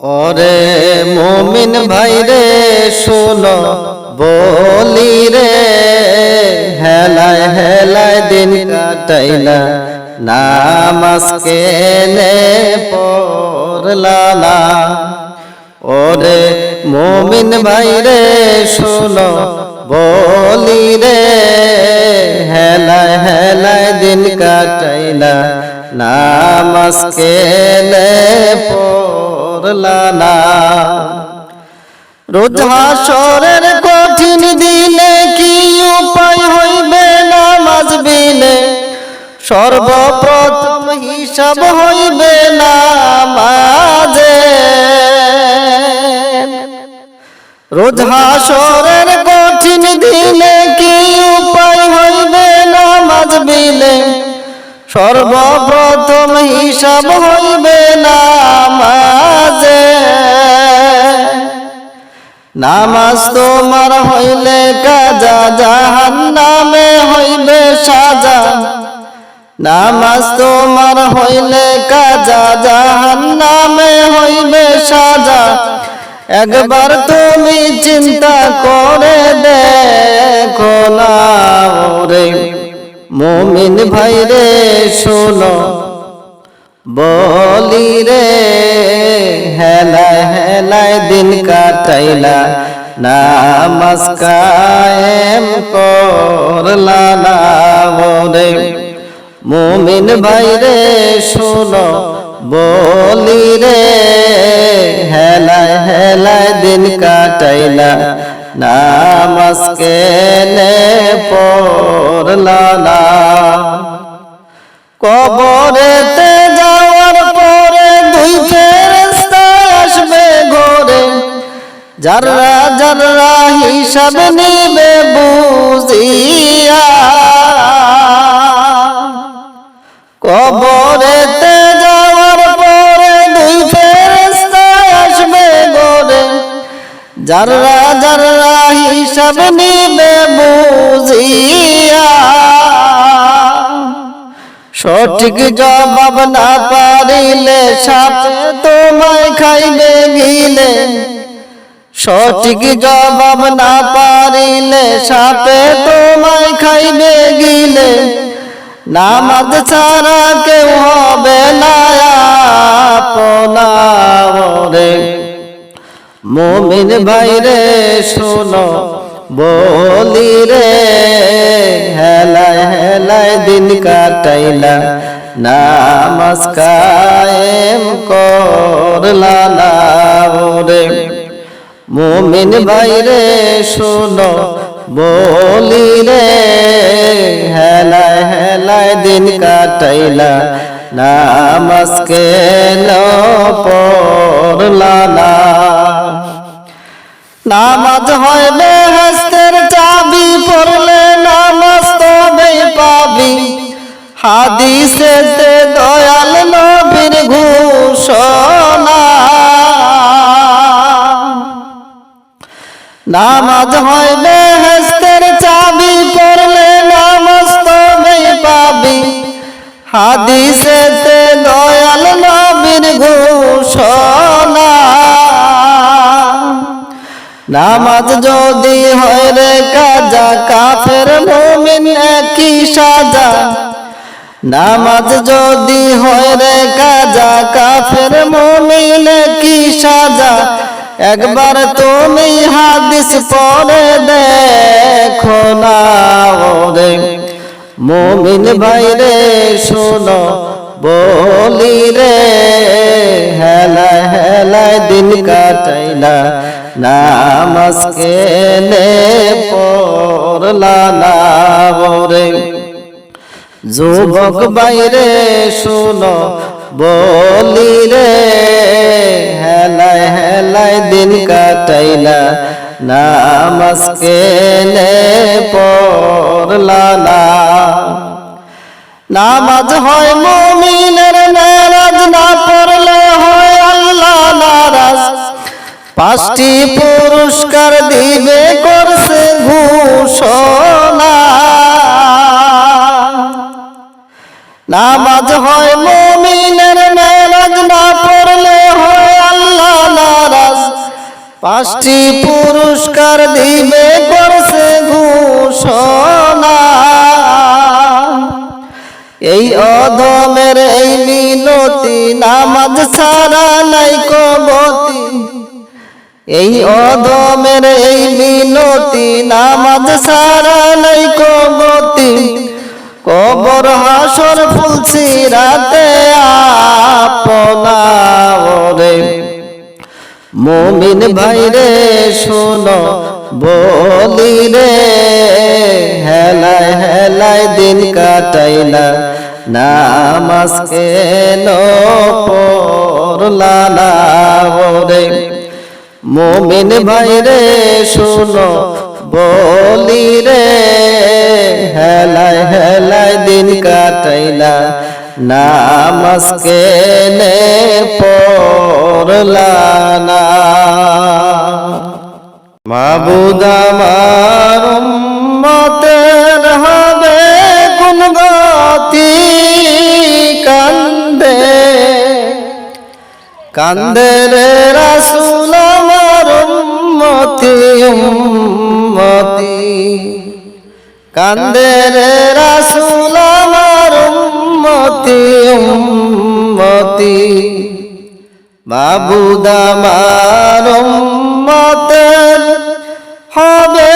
ওরে মোমিন ভাই রে, শোনো, বলি রে, হেলায় হেলায় দিন কাটাইলা নামাজ কেনে পড়লা ওরে মোমিন ভাই রে, শোনো, বলি রে, হেলায় হেলায় দিন কাটাইলা নামাজ কেনে পড়লা না। রোজ হাসরের কঠিন দিনে কি উপায় হইবে নামাজ বিনে? সর্বপ্রথম হিসাব হইবে নামাজে। রোজ হাসরের কঠিন দিনে কি উপায় হইবে নামাজ বিনে? সর্বপ্রথম হিসাব হইবে নামাজে। নামাজ তোমার হইলে কাজা জাহান নামে হইবে সাজা। নামাজ তোমার হইলে কাজা জাহান নামে হইবে সাজা। একবার তুমি চিন্তা করে দেখো না মমিন ভাই রে শোনো বলি রে হেলায় হেলায় দিন কাটাইলা নামাজ কায়েম করলা না রে মুমিন ভাই রে শোনো বলি রে হেলায় হেলায় দিন কাটাইলা নামাজ কেনে পড়লা না কবরেতে যাওয়ার পরে দুই ফেরেশতা আসবে ঘরে। যারা যারা হিসাব নিবে বুঝিয়া যারা যারা হিসাব নিবে বুঝিয়া। সঠিক জবাব না পারিলে সাপ তোমায় খাইবে গিলে। সঠিক জবাব না পারিলে সাপে তোমায় খাইবে গিলে। নামাজ ছাড়া কেউ হবে না আপনারে মোমিন ভাইরে শোনো বলি রে হেলায় হেলায় দিন কাটাইলা, নামাজ করলা রে মোমিন ভাইরে শোনো বলি রে হেলায় হেলায় দিন কাটাইলা নামাজ কেন পড়লা নামাজ হয় বেহেস্তের চাবি পড়লে নামাজ তবেই পাবি। হাদিসেতে দয়াল নবীর ঘোষণা। নামাজ হয় নামাজ যদি হয় রে কাজা, কাফের মুমিন একই সাজা। নামাজ যদি হয় রে কাজা, কাফের মুমিন একই সাজা। একবার তুমি হাদিস পড়ে দেখো না রে মুমিন ভাই রে শোনো বলি রে হেলা হেলায় দিন কাটাইলা। নামাজ কেনে পড়লা যুবক বাইরে শোনো, বলি রে, হেলায় হেলায় দিন কাটাইলা। নামাজ কেনে পড়লা না। নামাজ হয় মুমিনের নারাজ না পাঁচটি পুরস্কার দিবে করছে ঘোষণা। নামাজ হয় মুমিনের মেরাজ, না পড়লে হয় আল্লাহ নারাজ। পাঁচটি পুরস্কার দিবে করছে ঘোষণা। এই অধমের এই মিনতি নামাজ ছাড়া নাই কবতি। এই অধমের এই মিনতি নামাজ ছাড়া নাই কবতি। কবর হাসর ফুলছি রাতে আপনা ওরে। মমিন ভাইরে শোনো বলি রে হেলায় হেলায় দিন কাটাইলা নামাজ কেন পড়লা না ওরে ভাই রে শোনো বলি রে হেলায় হেলায় দিন কাটাইলা নামাজ কেনে পড়লা না। মাবুদ আমার উম্মতের হবে কোন গতি? কান্দে কান্দে রে রাসূল উম্মতি উম্মতি কান্দে রে রাসূল আমার উম্মতি উম্মতি। মাবুদ আমার উম্মতের হবে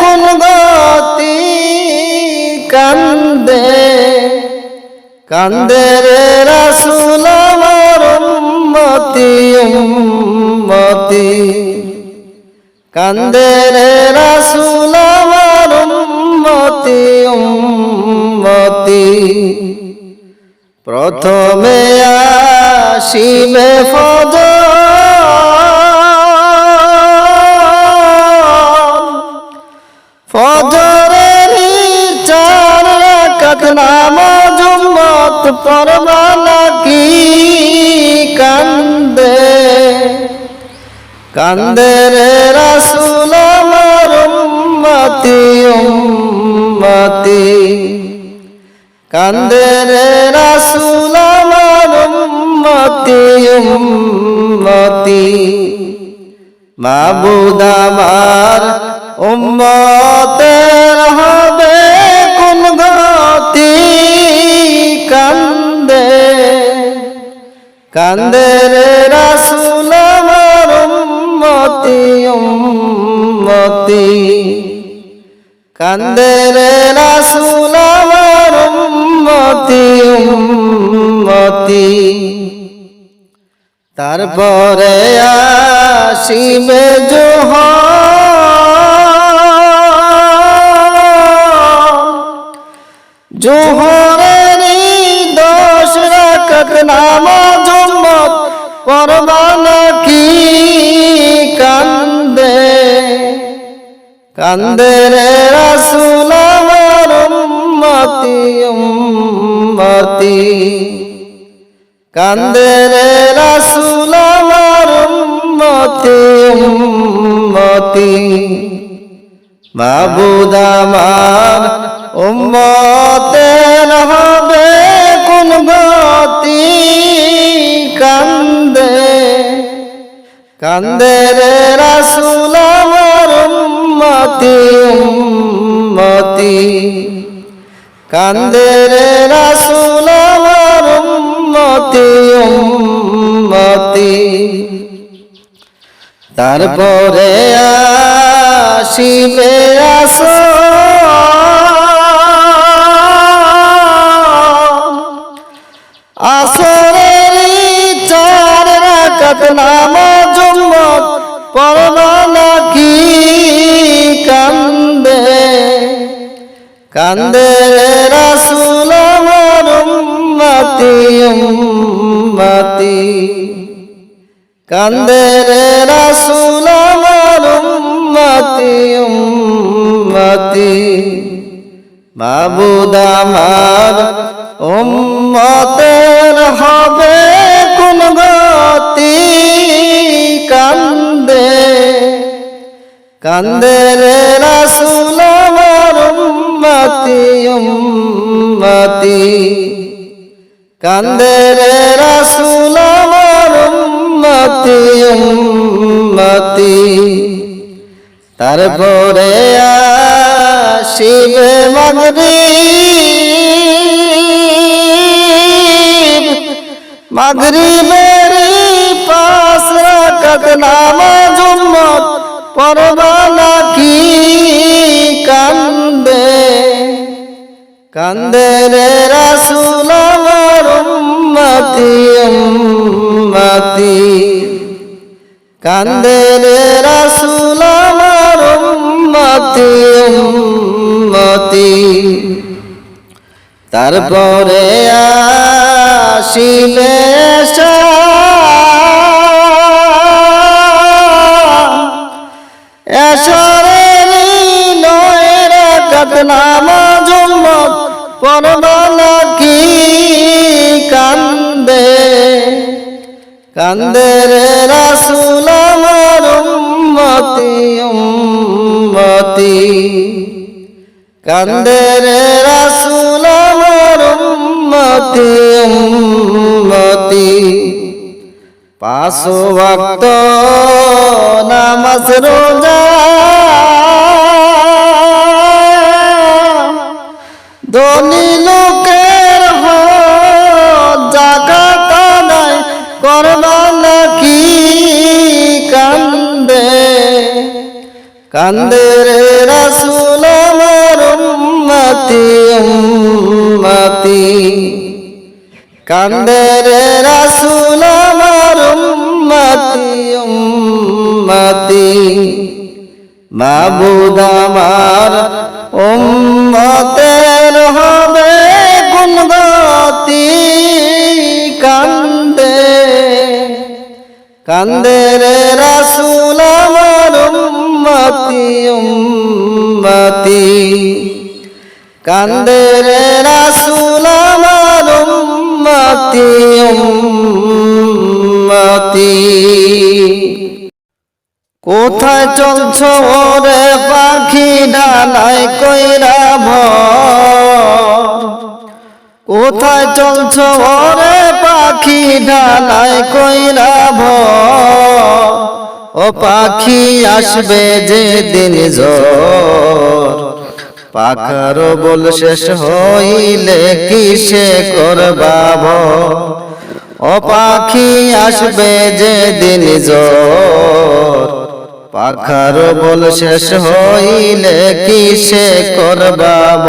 কোন গতি? কান্দে কান্দে রে রাসূল কান্দে রে রাসূল আমার উম্মতি উম্মতি। প্রথমে আসিবে ফজর। ফজরের চার রাকাত নামাজ উম্মত পড়বা কান্দে রে রাসূল আমার উম্মতি উম্মতি। কান্দে রে রাসূল আমার উম্মতি উম্মতি। মাবুদ আমার উম্মতের হবে কোন গতি? কান্দে। কান্দে রে রাসূল উম্মতি। কান্দে রাসূল আমার উম্মতি উম্মতি। তারপরে আসিবে জোহর। জোহরের রাকাত নামাজ উম্মত পড়বা নাকি কান্দে? কান্দে রে রাসূল আমার উম্মতি কান্দে রে রাসূল আমার উম্মতি উম্মতি। মাবুদ আমার কোন গতি? কান্দে কান্দে রে রাসূল আমার উম্মতি উম্মতি। কান্দে রে রাসূল আমার উম্মতি উম্মতি। তারপরে আসিবে আসো কান্দে রাসূল আমার উম্মতি উম্মতি। কান্দে রাসূল আমার উম্মতি উম্মতি। মাবুদ আমার উম্মতের হবে কোন গতি? কান্দে কান্দে রাসূল আমার উম্মতি উম্মতি। কান্দে রে রাসূল আমার উম্মতি উম্মতি। তারপরে আসিবে মাগরিব। মাগরিবের পাঁচ রাকাত নামাজ উম্মত পড়বা নাকি? কান্দে কান্দে রে রাসূল আমার উম্মতি উম্মতি। কান্দে রে রাসূল আমার উম্মতি উম্মতি। তারপরে আসিবে এসরে নয়ের কদনামা জুম্মত পরবালা কি কান্দে কান্দে রে রাসূল আমার উম্মতি উম্মতি। কান্দে রে রাসূল আমার উম্মতি উম্মতি। পাঁচ ওয়াক্ত নামাজ রোজা ধনী লোকের জাগাত নাই, করবা নাকি? কান্দে। কান্দে রে রাসূল আমার উম্মতি উম্মতি। কান্দে রে রাসূল আমার উম্মতি উম্মতি। মাবুদ আমার উম্মতের কান্দে রে রাসূল আমার উম্মতি উম্মতি। কান্দে রে রাসূল আমার উম্মতি উম্মতি। কোথায় চলছ ওরে পাখি ডানায় কইরা ভর? কোথায় চলছ ওরে পাখি ডানায় কইরা ভর ও পাখি আসবে যে দিন ঝড়। পাখার বল শেষ হইলে কিসে করবা ভর ও পাখি আসবে যে দিন ঝড়। পাখার বল শেষ হইলে কিসে করবাব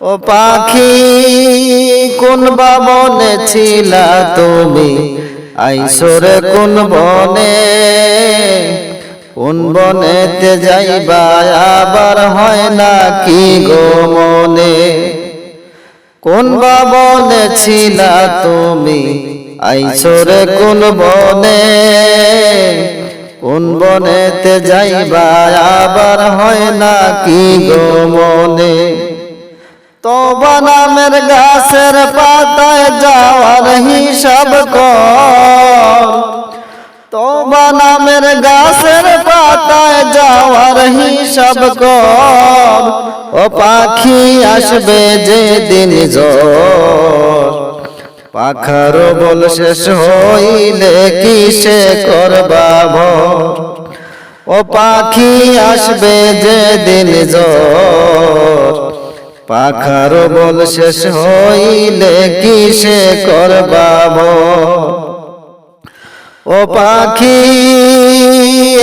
ও পাখি কোন বাবনে ছিলা তুমি? আইসরে কোন বনে? কোন বনেতে যাইবা আবার হয় না কি গো মনে? কোন বাবনে ছিলা তুমি? আইসরে কোন বনে? কোন বনেতে যাইবা আবার হয় না কি গো মনে? তোবা নামের গাছের পাতায় যাওয়ার হিসাব কর। তোবা নামের গাছের পাতায় যাওয়ার হিসাব কর। ও পাখি আসবে যে দিন ঝড়। পাখার বল শেষ হইলে কিসে করবা ভর? ও পাখি আসবে যে দিন ঝড়। পাখার বল শেষ হইলে কিসে করবা ভর ও পাখি,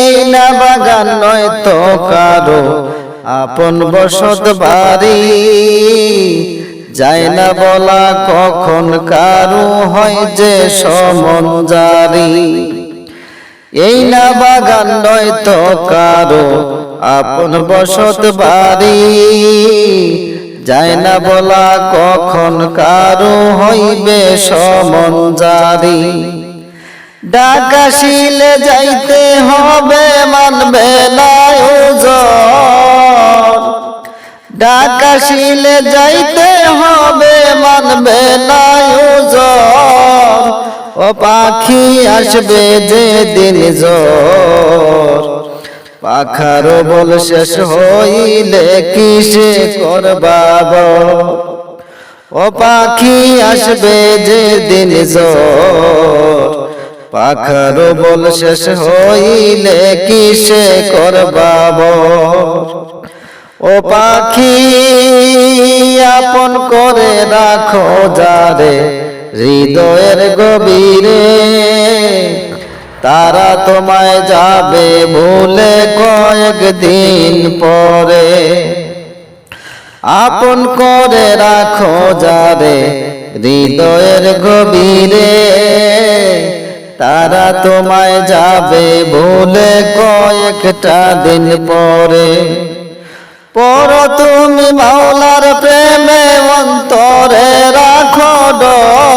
এই না বাগান নয় তো কারও আপন বসত বাড়ি। যায় না বলা কখন কারু হয় যে সমন জারি। এই না বাগান নয় তো কারও আপন বসত বাড়ি। যায় না বলা কখন কারু হইবে সমন জারি। ডাকাশিলে যাইতে হবে, মানবে না ডাকাশিলে যাইতে হবে, মানবে না ও পাখি আসবে যে দিন জ্বর। পাখার বল শেষ হইলে কিসে করবাব? ও পাখি আসবে যে দিন পাখার বল শেষ হইলে কিসে করবাব? ও পাখি আপন করে রাখো যারে, হৃদয়ের গভীরে তারা তোমায় যাবে ভুলে কয়েকদিন পরে। আপন করে রাখো যারে হৃদয়ের গভীরে। তারা তোমায় যাবে ভুলে কয়েকটা দিন পরে। পর তুমি মাওলার প্রেমে অন্তরে রাখো ডর।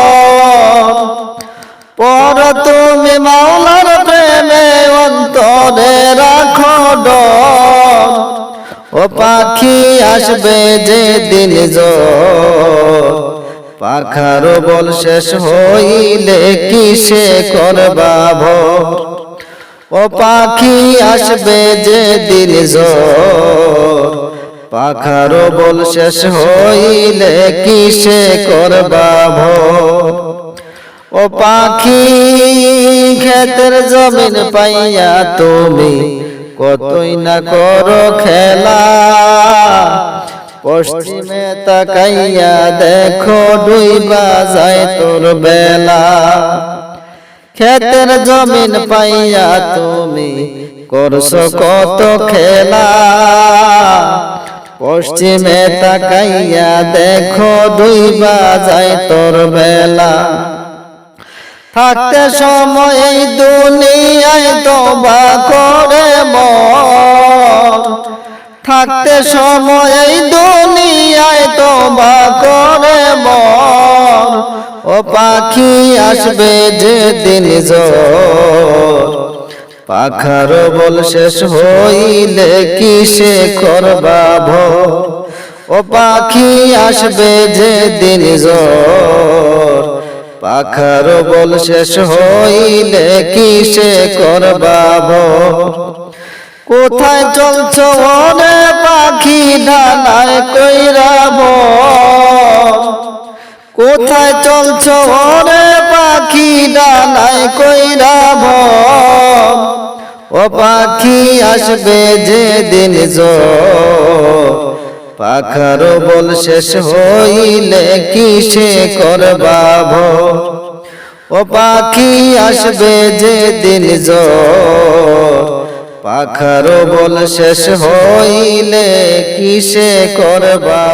পাখি আসবে যে দিন পাখার বল শেষ হইলে কিসে করবা ভোর? ও পাখি আসবে যে দিন পাখার বল শেষ হইলে কিসে করবা ভোর? ও পাখি ক্ষেতের জমিন পাইয়া তুমি কতই না করো খেলা? পশ্চিমে তাকাইয়া দেখো ডুইবা যায় তোর বেলা। খেতের জমিন পাইয়া তুমি করছ কত খেলা? পশ্চিমে তাকাইয়া দেখো ডুইবা যায় তোর বেলা। থাকতে সময় দুনিয়ায় তোবা করে মর থাকতে সময় দুনিয়ায় তোবা করে মর ও পাখি আসবে যে দিন পাখার বল শেষ হইলে কিসে করবা ভোর? ও পাখি আসবে যে দিন পাখার বল শেষ হইলে কিসে করবা ভোর কোথায় চলছ ওরে পাখি ডানায় কইরাব? কোথায় চলছ ওরে পাখি ডানায় কইরাব? ও পাখি আসবে যে দিন পাখার বল শেষ হইলে কিসে করবা ও পাখি আসবে যে দিন পাখার বল শেষ হইলে কিসে করবা